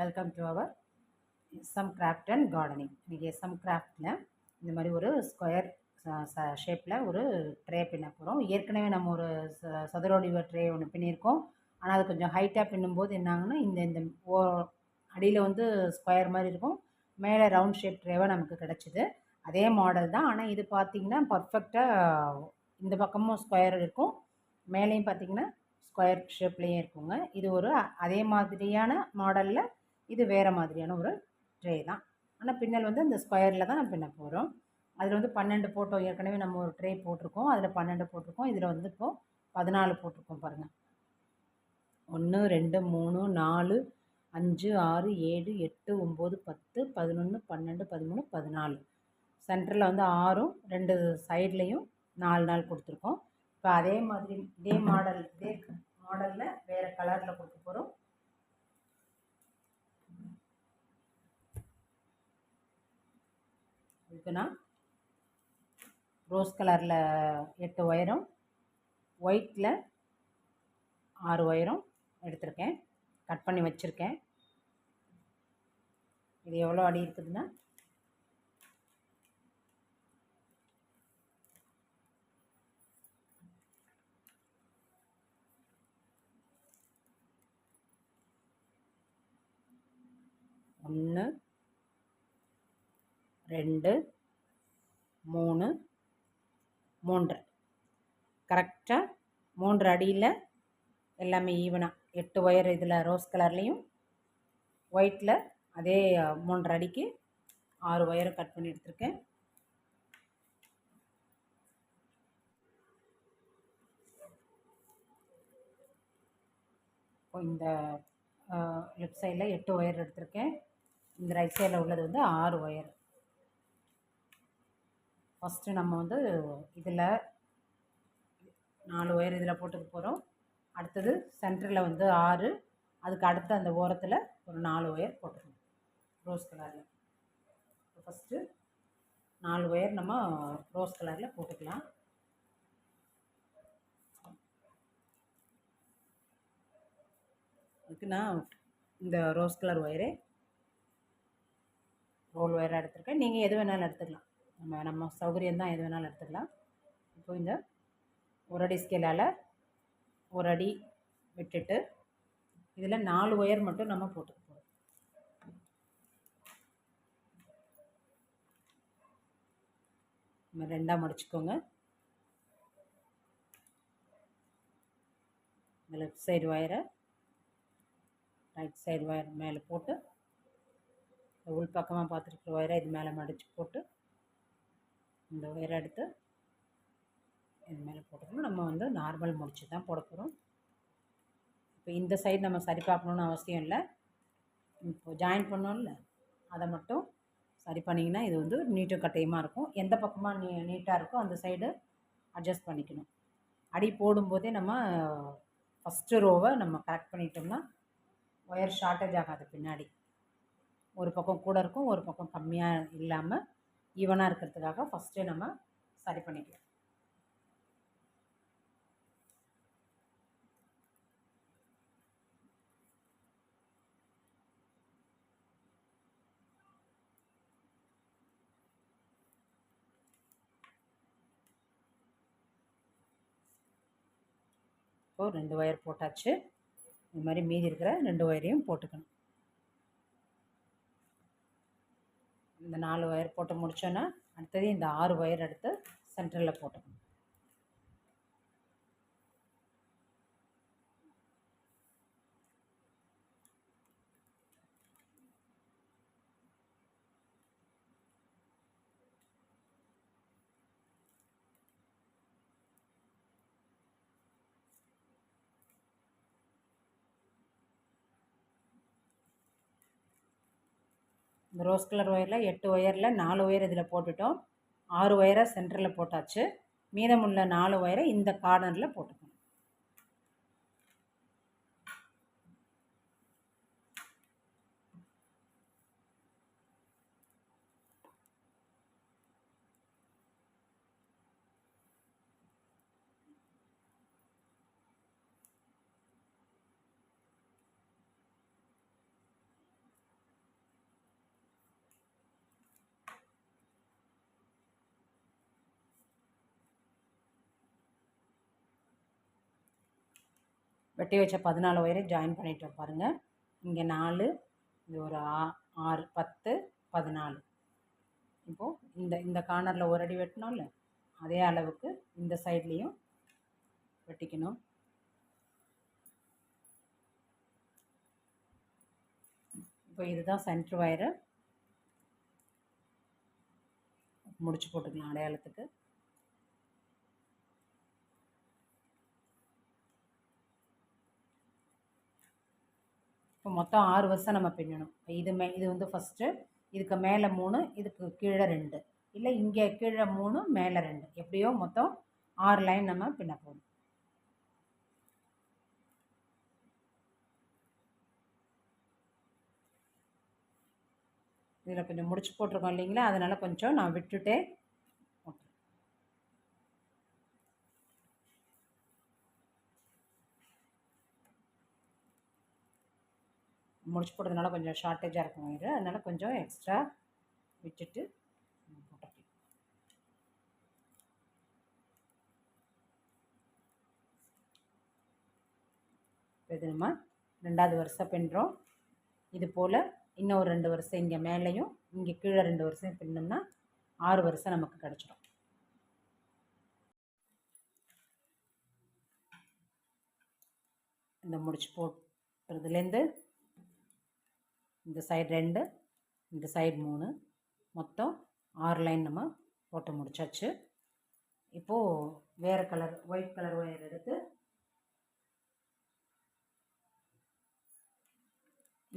Welcome to our SM craft and gardening இன்றைக்கி SM கிராஃப்டில் இந்த மாதிரி ஒரு ஸ்கொயர் ஷேப்பில் ஒரு ட்ரே பின்ன போகிறோம் ஏற்கனவே நம்ம ஒரு ச சதுரோடிவ ட்ரே ஒன்று பின்னியிருக்கோம் ஆனால் அது கொஞ்சம் ஹைட்டாக பின்னும்போது என்னாங்கன்னா இந்த இந்த ஓ அடியில் வந்து ஸ்கொயர் மாதிரி இருக்கும். மேலே ரவுண்ட் ஷேப் ட்ரேவாக நமக்கு கிடச்சிது. அதே மாடல் தான். ஆனால் இது பார்த்திங்கன்னா பர்ஃபெக்டாக இந்த பக்கமும் ஸ்கொயர் இருக்கும். மேலேயும் பார்த்திங்கன்னா ஸ்கொயர் ஷேப்லேயும் இருக்குங்க. இது ஒரு அதே மாதிரியான மாடலில் இது வேறு மாதிரியான ஒரு ட்ரே தான். ஆனால் பின்னல் வந்து அந்த ஸ்கொயரில் தான் நம்ம பின்ன போகிறோம் அதில் வந்து பன்னெண்டு போட்டோம் ஏற்கனவே நம்ம ஒரு ட்ரே போட்டிருக்கோம். அதில் பன்னெண்டு போட்டிருக்கோம். இதில் வந்து இப்போது பதினாலு போட்டிருக்கோம் பாருங்கள் ஒன்று ரெண்டு மூணு நாலு அஞ்சு ஆறு ஏழு எட்டு ஒம்பது பத்து பதினொன்று பன்னெண்டு பதிமூணு பதினாலு. சென்டரில் வந்து ஆறும் ரெண்டு சைட்லேயும் நாலு நாள் கொடுத்துருக்கோம். இப்போ அதே மாதிரி இதே மாடல் இதே மாடலில் வேறு கலரில் கொடுக்க போகிறோம் இதுக்கு ரோஸ் கலரில் எட்டு ஒயரும் ஒயிட்டில் ஆறு ஒயரும் எடுத்திருக்கேன். கட் பண்ணி வச்சுருக்கேன். இது எவ்வளோ அடி இருக்குதுன்னா? ஒன்று ரெண்டு மூணு மூன்று. கரெக்டாக மூன்று அடியில் எல்லாமே ஈவனாக எட்டு ஒயர் இதில் ரோஸ் கலர்லேயும் ஒயிட்டில் அதே மூன்றரை அடிக்கு ஆறு ஒயரை கட் பண்ணி எடுத்திருக்கேன். இந்த லெஃப்ட் சைடில் எட்டு ஒயர் எடுத்திருக்கேன். இந்த ரைட் சைடில் உள்ளது வந்து ஆறு ஒயர் ஃபஸ்ட்டு நம்ம வந்து இதில் நாலு ஒயர் இதில் போட்டுக்க போகிறோம் அடுத்தது சென்டரில் வந்து ஆறு அதுக்கு அடுத்த அந்த ஓரத்தில் ஒரு நாலு ஒயர் போட்டுக்கணும். ரோஸ் கலரில் ஃபஸ்ட்டு நாலு ஒயர் நம்ம ரோஸ் கலரில் போட்டுக்கலாம். அதுக்கு நான் இந்த ரோஸ் கலர் ஒயரே ரோல் ஒயராக எடுத்திருக்கேன். நீங்கள் எது வேணாலும் எடுத்துக்கலாம். நம்ம நம்ம சௌகரியம் தான் எது வேணாலும் எடுத்துக்கலாம். இப்போ இந்த ஒரு அடி ஸ்கேலால் ஒரு அடி விட்டுட்டு இதில் நாலு ஒயர் மட்டும் நம்ம போட்டுக்க போகிறோம் நம்ம ரெண்டாக மடிச்சுக்கோங்க. இந்த லெஃப்ட் சைடு ஒயரை ரைட் சைடு ஒயர் மேலே போட்டு உள் பக்கமாக பார்த்துருக்குற ஒயரை இது மேலே மடித்து போட்டு இந்த ஒயரை எடுத்து இது மேலே போட்டுக்கணும். நம்ம வந்து நார்மல் முடிச்சு தான் போட போகிறோம் இப்போ இந்த சைடு நம்ம சரி பார்க்கணுன்னு அவசியம் இல்லை. இப்போ ஜாயின் பண்ணோம்ல அதை மட்டும் சரி பண்ணிங்கன்னா இது வந்து நீட்டும் கட்டையுமாக இருக்கும். எந்த பக்கமாக நீ நீட்டாக இருக்கோ அந்த சைடு அட்ஜஸ்ட் பண்ணிக்கணும். அடி போடும்போதே நம்ம ஃபஸ்ட்டு ரோவை நம்ம கரெக்ட் பண்ணிட்டோம்னா ஒயர் ஷார்ட்டேஜ் ஆகாது பின்னாடி. ஒரு பக்கம் கூட இருக்கும் ஒரு பக்கம் கம்மியாக இல்லாமல் ஈவனாக இருக்கிறதுக்காக ஃபஸ்ட்டே நம்ம சரி பண்ணிக்கலாம். இப்போது ரெண்டு ஒயர் போட்டாச்சு. இது மாதிரி மீதி இருக்கிற ரெண்டு ஒயரையும் போட்டுக்கணும். இந்த நாலு ஒயர் போட்டு முடித்தோன்னா அடுத்தது இந்த ஆறு ஒயர் எடுத்து சென்டரில் போட்டுக்கணும். இந்த ரோஸ் கலர் ஒயரில் எட்டு ஒயரில் நாலு ஒயர் இதில் போட்டுட்டோம். ஆறு ஒயரை சென்டரில் போட்டாச்சு. மீதமுள்ள நாலு ஒயரை இந்த கார்னரில் போட்டுக்கணும் வெட்டி வச்ச பதினாலு ஒயரை ஜாயின் பண்ணிட்டோம் பாருங்கள் இங்கே நாலு இது ஒரு ஆ ஆறு பத்து பதினாலு. இப்போது இந்த இந்த கார்னரில் ஒரு அடி வெட்டினோம்ல அதே அளவுக்கு இந்த சைட்லேயும் வெட்டிக்கணும். இப்போ இதுதான் சென்ட்ரு ஒயரு முடிச்சு போட்டுக்கலாம் அடையாளத்துக்கு. இப்போ மொத்தம் ஆறு வருஷம் நம்ம பின்னணும். இது மே இது வந்து ஃபஸ்ட்டு இதுக்கு மேலே மூணு இதுக்கு கீழே ரெண்டு. இல்லை இங்கே கீழே மூணு மேலே ரெண்டு. எப்படியோ மொத்தம் ஆறு லைன் நம்ம பின்ன போகணும். இதில் கொஞ்சம் முடிச்சு போட்டிருக்கோம் இல்லைங்களா? அதனால் கொஞ்சம் நான் விட்டுட்டே முடிச்சு போட்டதுனால கொஞ்சம் ஷார்ட்டேஜாக இருக்கும் இது அதனால் கொஞ்சம் எக்ஸ்ட்ரா விட்டுட்டு போட்டுக்கலாம். இது நம்ம ரெண்டாவது வருஷம் பின்னுறோம் இது போல் இன்னும் ஒரு ரெண்டு வருஷம் இங்கே மேலேயும் இங்கே கீழே ரெண்டு வருஷம் பின்னோம்னா ஆறு வருஷம் நமக்கு கிடச்சிடும். இந்த முடிச்சு போட்டுறதுலேருந்து இந்த சைடு ரெண்டு இந்த சைடு மூணு. மொத்தம் ஆறு லைன் நம்ம போட்டு முடிச்சாச்சு. இப்போது வேறு கலர் ஒயிட் கலர் ஒயர் எடுத்து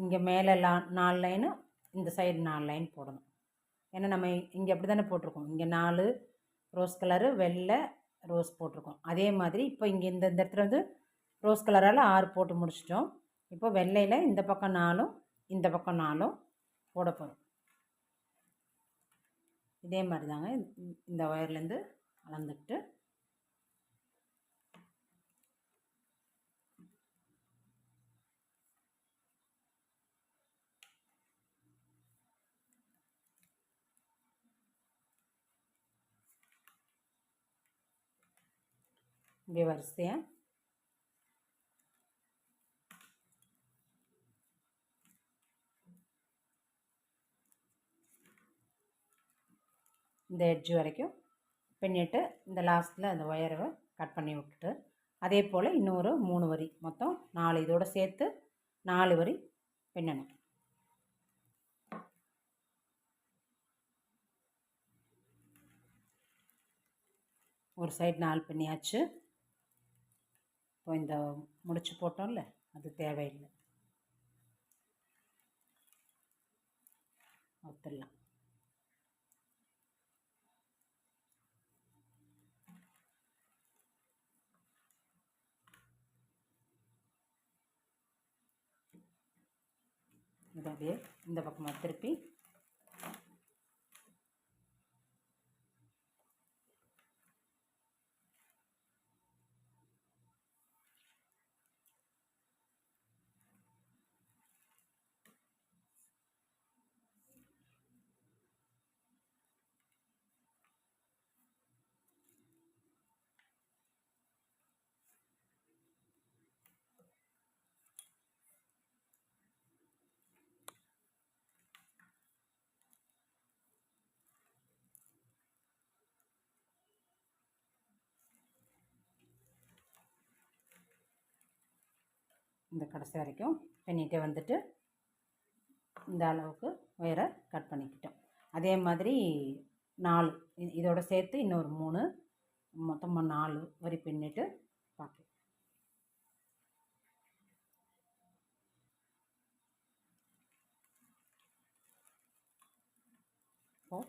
இங்கே மேலே லா நாலு லைனு இந்த சைடு நாலு லைன் போடணும். ஏன்னா நம்ம இங்கே அப்படி தானே போட்டிருக்கோம். இங்கே நாலு ரோஸ் கலரு வெள்ளை ரோஸ் போட்டிருக்கோம். அதே மாதிரி இப்போ இங்கே இந்த இந்த இடத்துல வந்து ரோஸ் கலரால் ஆறு போட்டு முடிச்சிட்டோம். இப்போ வெள்ளையில் இந்த பக்கம் நாலும் இந்த பக்கம் நாலும் போட போகிறோம் இதே மாதிரி தாங்க இந்த ஒயர்லேருந்து அளந்துட்டு. இப்படி வரிசையாக இந்த எட்ஜ் வரைக்கும் பின்னிட்டு இந்த லாஸ்ட்டில் அந்த ஒயரை கட் பண்ணி விட்டுட்டு அதே போல் இன்னொரு மூணு வரி மொத்தம் நாலு இதோடு சேர்த்து நாலு வரி பின்னணும். ஒரு சைடு நாலு பின்னியாச்சு. இப்போ இந்த முடிச்சு போட்டோம்ல அது தேவையில்லை. ஒத்துடலாம் இதை இந்த பக்கமாக திருப்பி இந்த கடைசி வரைக்கும் பண்ணிகிட்டே வந்துட்டு இந்த அளவுக்கு ஒயரை கட் பண்ணிக்கிட்டோம். அதே மாதிரி நாலு இதோட சேர்த்து இன்னொரு மூணு மொத்தமாக நாலு வரி பின்னிட்டு பார்க்க இப்போது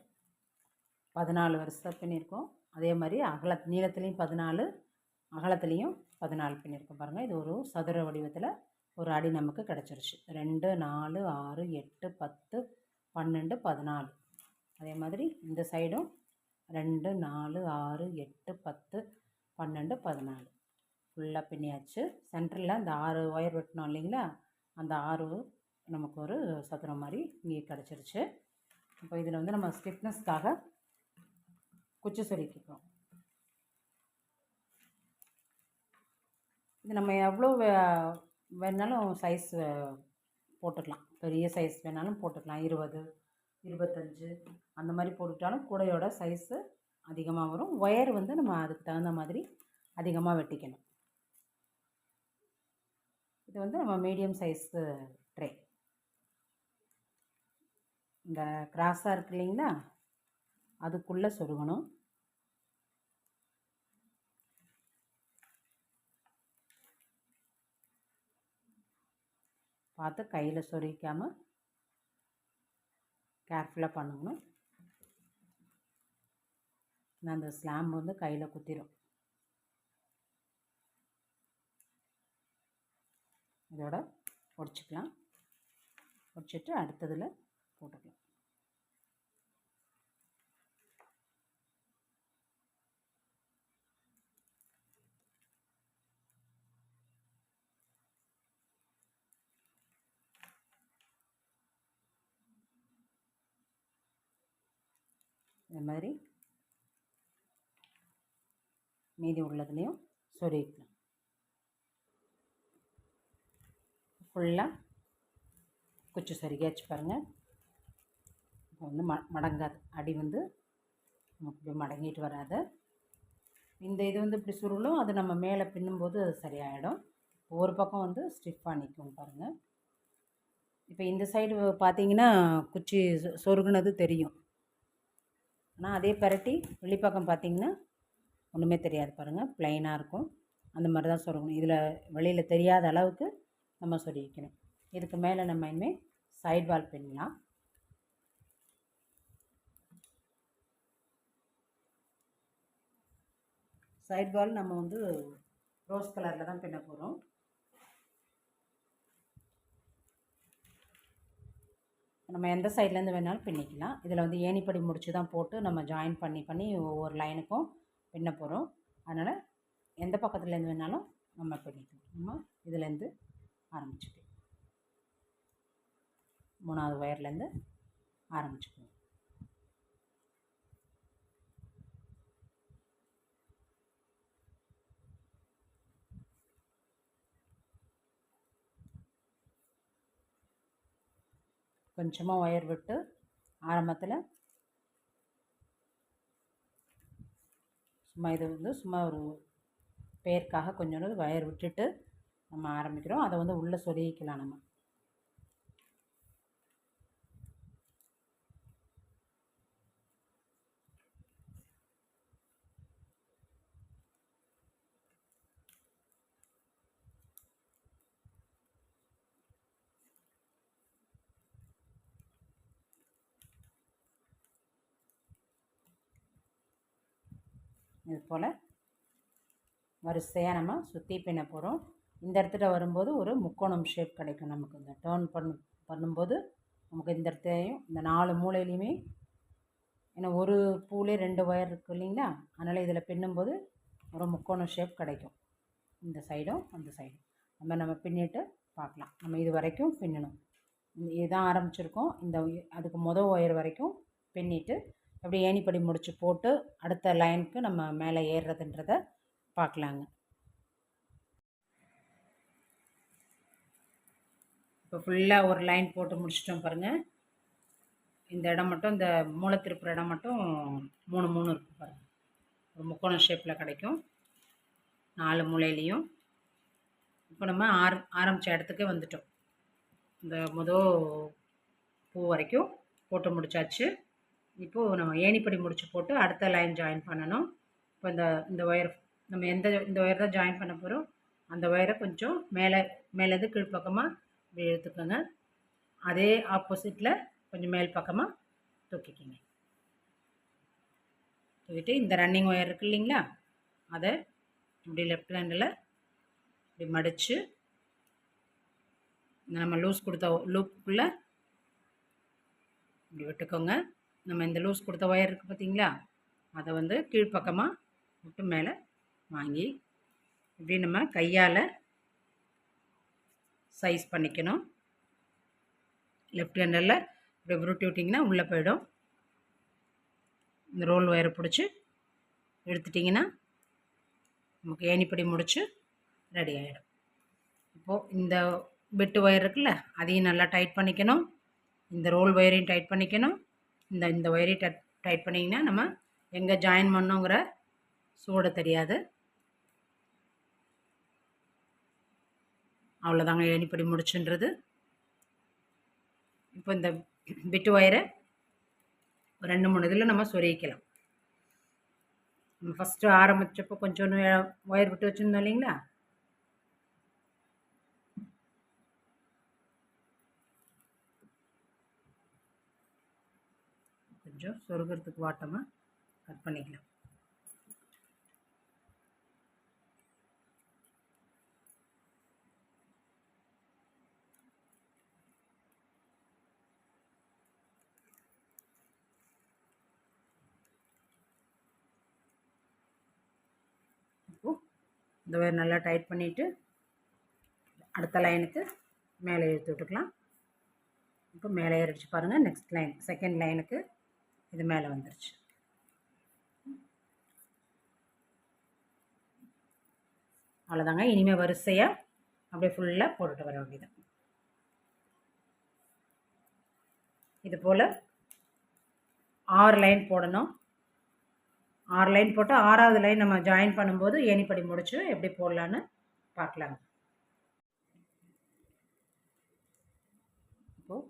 பதினாலு வருஷம் பின்னிருக்கோம். அதே மாதிரி அகல நீளத்துலேயும் பதினாலு அகலத்துலேயும் பதினாலு பண்ணியிருக்கோம் பாருங்கள் இது ஒரு சதுர வடிவத்தில் ஒரு அடி நமக்கு கிடச்சிருச்சு. ரெண்டு நாலு ஆறு எட்டு பத்து பன்னெண்டு பதினாலு. அதே மாதிரி இந்த சைடும் ரெண்டு நாலு ஆறு எட்டு பத்து பன்னெண்டு பதினாலு. ஃபுல்லாக பின்னியாச்சு. சென்டரில் அந்த ஆறு ஒயர் வெட்டினோம் இல்லைங்களா? அந்த ஆறு நமக்கு ஒரு சதுரம் மாதிரி இங்கே கிடச்சிருச்சு. இப்போ இதில் வந்து நம்ம ஸ்டிஃப்னஸ்க்காக குச்சி சொருக்கிக்கிறோம். இது நம்ம எவ்வளோ வே வேணாலும் சைஸ் போட்டுக்கலாம். பெரிய சைஸ் வேணாலும் போட்டுக்கலாம். இருபது இருபத்தஞ்சு அந்த மாதிரி போட்டுக்கிட்டாலும் கூடையோட சைஸு அதிகமாக வரும். ஒயர் வந்து நம்ம அதுக்கு தகுந்த மாதிரி அதிகமாக வெட்டிக்கணும். இது வந்து நம்ம மீடியம் சைஸு ட்ரே இந்த கிராஸாக இருக்கு இல்லைங்களா? அதுக்குள்ளே சொருகணும். பார்த்து கையில் சொருக்காமல் கேர்ஃபுல்லாக பண்ணணும். அந்த ஸ்லாம் வந்து கையில் குத்திரும். இதோட உடச்சிக்கலாம் உடச்சிட்டு அடுத்ததில் போட்டுக்கலாம். இந்த மாதிரி மீதி உள்ளதுலேயும் சொருகிக்கலாம் ஃபுல்லாக குச்சி சொருகியாச்சு பாருங்கள் இப்போ வந்து ம மடங்காது அடி வந்து நமக்கு இப்படி மடங்கிட்டு வராது. இந்த இது வந்து இப்படி சுருளும் அது நம்ம மேலே பின்னும்போது அது சரியாயிடும். ஒரு பக்கம் வந்து ஸ்டிஃபாக நிற்கும் பாருங்கள் இப்போ இந்த சைடு பார்த்தீங்கன்னா குச்சி சொ- சொருகுனது தெரியும். ஆனால் அதே பரட்டி வெளிப்பக்கம் பார்த்தீங்கன்னா ஒன்றுமே தெரியாது பாருங்கள் ப்ளைனாக இருக்கும். அந்த மாதிரி தான் சொருகணும். இதில் வெளியில் தெரியாத அளவுக்கு நம்ம சொருகிக்கணும். இதுக்கு மேலே நம்ம இனிமேல் சைடு வால் பின்னலாம் சைடு வால் நம்ம வந்து ரோஸ் கலரில் தான் பின்ன போகிறோம் நம்ம எந்த சைட்லேருந்து வேணாலும் பின்னிக்கலாம். இதில் வந்து ஏணிப்படி முடிச்சு தான் போட்டு நம்ம ஜாயின் பண்ணி பண்ணி ஒவ்வொரு லைனுக்கும் பின்ன போகிறோம் அதனால் எந்த பக்கத்துலேருந்து வேணாலும் நம்ம பின்னிக்கலாம். நம்ம இதுலேருந்து ஆரம்பிச்சுக்கலாம். மூணாவது ஒயர்லேருந்து ஆரம்பிச்சுக்கலாம். கொஞ்சமாக ஒயர் விட்டு ஆரம்பத்தில் சும்மா இது வந்து சும்மா ஒரு பேருக்காக கொஞ்சோண்டு ஒயர் விட்டுட்டு நம்ம ஆரம்பிக்கிறோம். அதை வந்து உள்ளே சொருகிக்கலாம் நம்ம. இது போல் வரிசையாக நம்ம சுற்றி பின்ன போகிறோம் இந்த இடத்துல வரும்போது ஒரு முக்கோணம் ஷேப் கிடைக்கும் நமக்கு. இந்த டேர்ன் பண்ணு பண்ணும்போது நமக்கு இந்த இடத்தையும் இந்த நாலு மூலையிலையுமே ஏன்னா ஒரு பூலே ரெண்டு ஒயர் இருக்குது இல்லைங்களா? அதனால் இதில் பின்னும்போது ஒரு முக்கோணம் ஷேப் கிடைக்கும். இந்த சைடும் அந்த சைடும் நம்ம நம்ம பின்னிட்டு பார்க்கலாம். நம்ம இது வரைக்கும் பின்னணும். இதுதான் ஆரம்பிச்சிருக்கோம். இந்த அதுக்கு மொதல் ஒயர் வரைக்கும் பின்னிட்டு அப்படி ஏணிப்படி முடிச்சு போட்டு அடுத்த லைனுக்கு நம்ம மேலே ஏறுறதுன்றத பார்க்கலாங்க. இப்போ ஃபுல்லாக ஒரு லைன் போட்டு முடிச்சிட்டோம் பாருங்கள் இந்த இடம் மட்டும் இந்த மூளை இடம் மட்டும் மூணு மூணு இருக்குது பாருங்கள் ஒரு முக்கோணம் ஷேப்பில் கிடைக்கும். நாலு மூலையிலையும். இப்போ நம்ம ஆர ஆரம்பித்த இடத்துக்கு வந்துட்டோம். இந்த மொதல் பூ வரைக்கும் போட்டு முடிச்சாச்சு. இப்போது நம்ம ஏணிப்படி முடிச்சு போட்டு அடுத்த லைன் ஜாயின் பண்ணணும். இப்போ இந்த இந்த ஒயர் நம்ம எந்த இந்த ஒயர் தான் ஜாயின் பண்ண போகிறோம் அந்த ஒயரை கொஞ்சம் மேலே மேலேருந்து கீழ்ப்பக்கமாக இப்படி எடுத்துக்கோங்க. அதே ஆப்போசிட்டில் கொஞ்சம் மேல் பக்கமாக தூக்கிக்கிங்க. தூக்கிட்டு இந்த ரன்னிங் ஒயர் இருக்கு இல்லைங்களா அதை இப்படி லெஃப்ட் ஹேண்டில் இப்படி மடித்து நம்ம லூஸ் கொடுத்த லூப்புக்குள்ளே இப்படி விட்டுக்கோங்க. நம்ம இந்த லூஸ் கொடுத்த ஒயர் இருக்குது பார்த்தீங்களா? அதை வந்து கீழ்ப்பக்கமாக விட்டு மேலே வாங்கி இப்படி நம்ம கையால் சைஸ் பண்ணிக்கணும். லெஃப்ட் ஹேண்டில் இப்படி உருட்டி விட்டிங்கன்னா உள்ளே போயிடும். இந்த ரோல் ஒயரை பிடிச்சி எடுத்துட்டிங்கன்னா நமக்கு ஏணிப்படி முடித்து ரெடி ஆகிடும் இப்போது இந்த பெட்டு ஒயர் இருக்குல்ல அதையும் நல்லா டைட் பண்ணிக்கணும். இந்த ரோல் ஒயரையும் டைட் பண்ணிக்கணும். இந்த இந்த ஒயரை டட் டைட் பண்ணிங்கன்னா நம்ம எங்கே ஜாயின் பண்ணோங்கிற சூட தெரியாது. அவ்வளோதாங்க ஏணிப்படி முடிச்சுன்றது. இப்போ இந்த பிட்டு ஒயரை ரெண்டு மூணு இதில் நம்ம சொருகிக்கலாம். நம்ம ஃபஸ்ட்டு ஆரம்பித்தப்போ கொஞ்சம் ஒயர் விட்டு வச்சுருந்தோம் இல்லைங்களா? கொஞ்சம் சொருகிறதுக்கு வாட்டமாக கட் பண்ணிக்கலாம். இந்த ஒயர் நல்லா டைட் பண்ணிவிட்டு அடுத்த லைனுக்கு மேலே இழுத்து விட்டுக்கலாம். இப்போ மேலே ஏறிடுச்சு பாருங்கள் நெக்ஸ்ட் லைன் செகண்ட் லைனுக்கு இது மேலே வந்துருச்சு. அவ்வளோதாங்க இனிமேல் வரிசையாக அப்படியே ஃபுல்லாக போட்டுட்டு வர வேண்டியது. இது போல் ஆறு லைன் போடணும். ஆறு லைன் போட்டு ஆறாவது லைன் நம்ம ஜாயின் பண்ணும்போது ஏணிப்படி முடிச்சு எப்படி போடலான்னு பார்க்கலாங்க இப்போது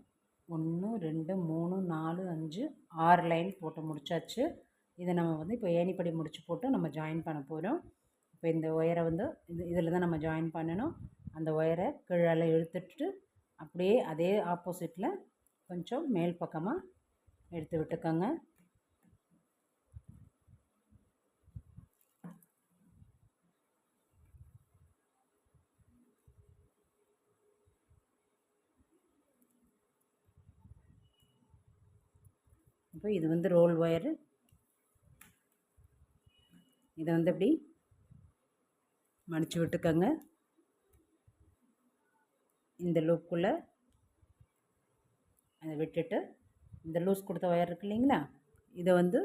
ஒன்று ரெண்டு மூணு நாலு அஞ்சு ஆறு லைன் போட்டு முடிச்சாச்சு. இதை நம்ம வந்து இப்போ ஏணிப்படி முடிச்சு போட்டு நம்ம ஜாயின் பண்ண போகிறோம் இப்போ இந்த ஒயரை வந்து இது இதில் தான் நம்ம ஜாயின் பண்ணணும். அந்த ஒயரை கீழே இழுத்துட்டு அப்படியே அதே ஆப்போசிட்டில் கொஞ்சம் மேல் பக்கமாக எடுத்து விட்டுக்கோங்க. இப்போ இது வந்து ரோல் ஒயரு. இதை வந்து அப்படி மடித்து விட்டுக்கோங்க. இந்த லூப்புக்குள்ளே அதை விட்டுட்டு இந்த லூஸ் கொடுத்த ஒயர் இருக்கு இல்லைங்களா? இதை வந்து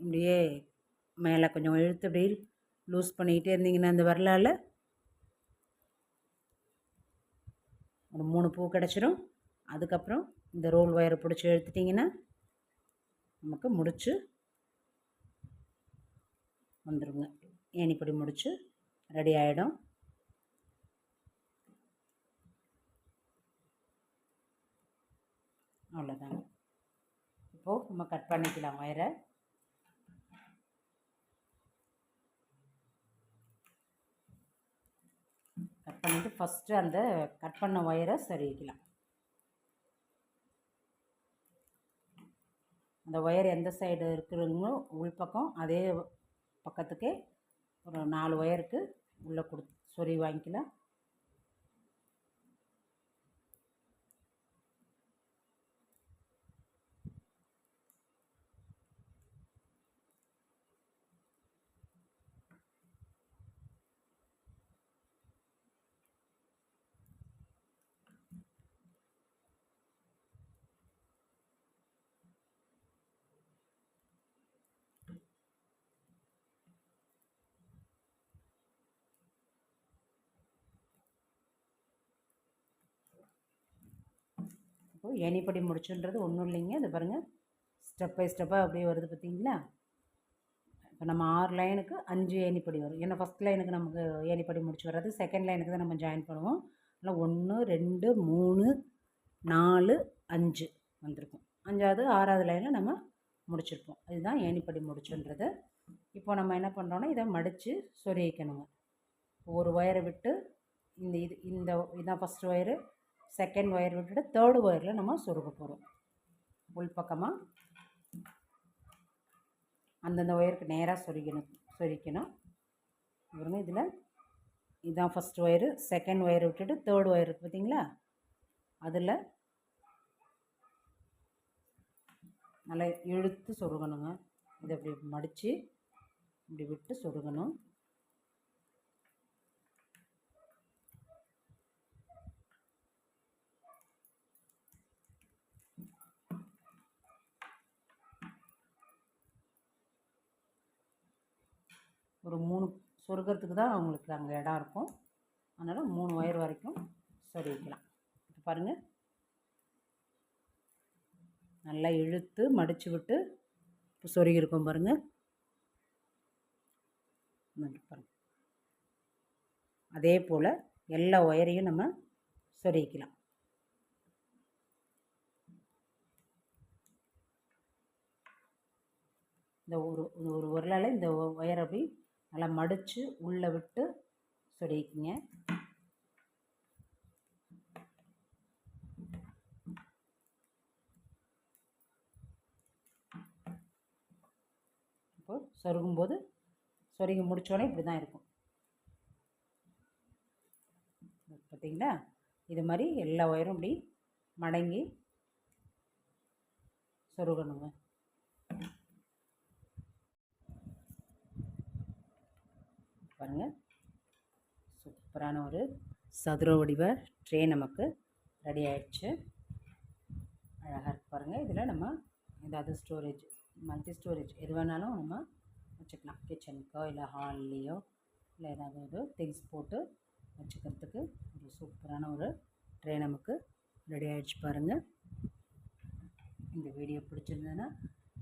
இப்படியே மேலே கொஞ்சம் இழுத்து அப்படியே லூஸ் பண்ணிக்கிட்டே இருந்தீங்கன்னா அந்த வரலால் ஒரு மூணு பூ கிடச்சிரும். அதுக்கப்புறம் இந்த ரோல் ஒயரை பிடிச்சி எடுத்துட்டிங்கன்னா நமக்கு முடிச்சு வந்துடுங்க ஏணிப்படி முடிச்சு ரெடி ஆகிடும் அவ்வளோதாங்க இப்போது நம்ம கட் பண்ணிக்கலாம் ஒயரை. கட் பண்ணிவிட்டு ஃபஸ்ட்டு அந்த கட் பண்ண ஒயரை சரிக்கலாம் அந்த ஒயர் எந்த சைடு இருக்குதுங்களோ உள்பக்கம் அதே பக்கத்துக்கே ஒரு நாலு ஒயருக்கு உள்ளே கொடு சொறி வாங்கிக்கலாம். இப்போது ஏணிப்படி முடிச்சுன்றது ஒன்றும் இல்லைங்க. இது பாருங்கள் ஸ்டெப் பை ஸ்டெப்பாக அப்படியே வருது பார்த்தீங்களா இப்போ நம்ம ஆறு லைனுக்கு அஞ்சு ஏணிப்படி வரும். ஏன்னா ஃபஸ்ட் லைனுக்கு நமக்கு ஏணிப்படி முடிச்சு வராது. செகண்ட் லைனுக்கு தான் நம்ம ஜாயின் பண்ணுவோம். அதனால் ஒன்று ரெண்டு மூணு நாலு அஞ்சு வந்திருக்கும். அஞ்சாவது ஆறாவது லைனில் நம்ம முடிச்சிருப்போம். இதுதான் ஏணிப்படி முடிச்சுன்றது. இப்போ நம்ம என்ன பண்ணுறோன்னா இதை மடித்து சொருகிக்கணுங்க. ஒரு ஒயரை விட்டு இந்த இது இந்த இதுதான் ஃபஸ்ட் ஒயரு செகண்ட் ஒயர் விட்டுட்டு தேர்டு ஒயரில் நம்ம சுருக்க போகிறோம் உள்பக்கமாக அந்தந்த ஒயருக்கு நேராக சொருகணும் சொருக்கணும் அப்புறமே இதில் இதுதான் ஃபஸ்ட் ஒயரு செகண்ட் ஒயர் விட்டுட்டு தேர்ட் ஒயர் இருக்குது பார்த்தீங்களா அதில் நல்லா இழுத்து சொருகணுங்க. இதை இப்படி மடித்து இப்படி விட்டு சொருகணும். ஒரு மூணு சொருகிறதுக்கு தான் அவங்களுக்கு அங்கே இடம் இருக்கும். அதனால் மூணு ஒயர் வரைக்கும் சொருகிக்கலாம். பாருங்கள் நல்லா இழுத்து மடித்து விட்டு இப்போ சொருகிருக்கோம் பாருங்கள் பாருங்கள் அதே போல் எல்லா ஒயரையும் நம்ம சொருகிக்கலாம். இந்த ஒரு ஒரு உரலால் இந்த ஒயரை போய் நல்லா மடித்து உள்ளே விட்டு சொருகிக்கிங்க. இப்போ சொருகும்போது சொருகி முடித்தோடனே இப்படி தான் இருக்கும். பார்த்தீங்களா இது மாதிரி எல்லா ஒயரும் இப்படி மடங்கி சொருகணுங்க. பாருங்கள் சூப்பரான ஒரு சதுர வடிவ ட்ரே நமக்கு ரெடி ஆயிடுச்சு. அழகாக இருக்கு பாருங்கள் இதில் நம்ம ஏதாவது ஸ்டோரேஜ் மல்டி ஸ்டோரேஜ் எது வேணாலும் நம்ம வச்சுக்கலாம். கிச்சனுக்கோ இல்லை ஹால்லேயோ இல்லை ஏதாவது ஒரு திங்ஸ் போட்டு வச்சுக்கிறதுக்கு ஒரு சூப்பரான ஒரு ட்ரே நமக்கு ரெடி ஆகிடுச்சு பாருங்கள் இந்த வீடியோ பிடிச்சிருந்ததுன்னா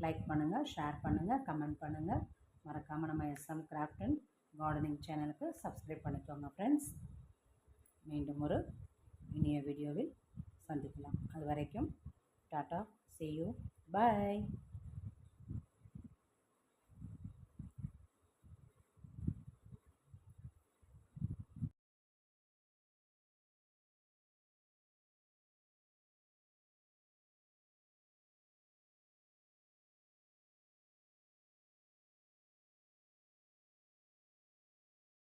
லைக் பண்ணுங்கள் ஷேர் பண்ணுங்கள் கமெண்ட் பண்ணுங்கள் மறக்காமல் நம்ம எஸ்எம் கிராஃப்ட் அண்ட் கார்டனிங் சேனலுக்கு சப்ஸ்கிரைப் பண்ணிக்கோங்க ஃப்ரெண்ட்ஸ் மீண்டும் ஒரு இனிய வீடியோவில் சந்திக்கலாம். அது வரைக்கும் டாட்டா சி யூ பாய்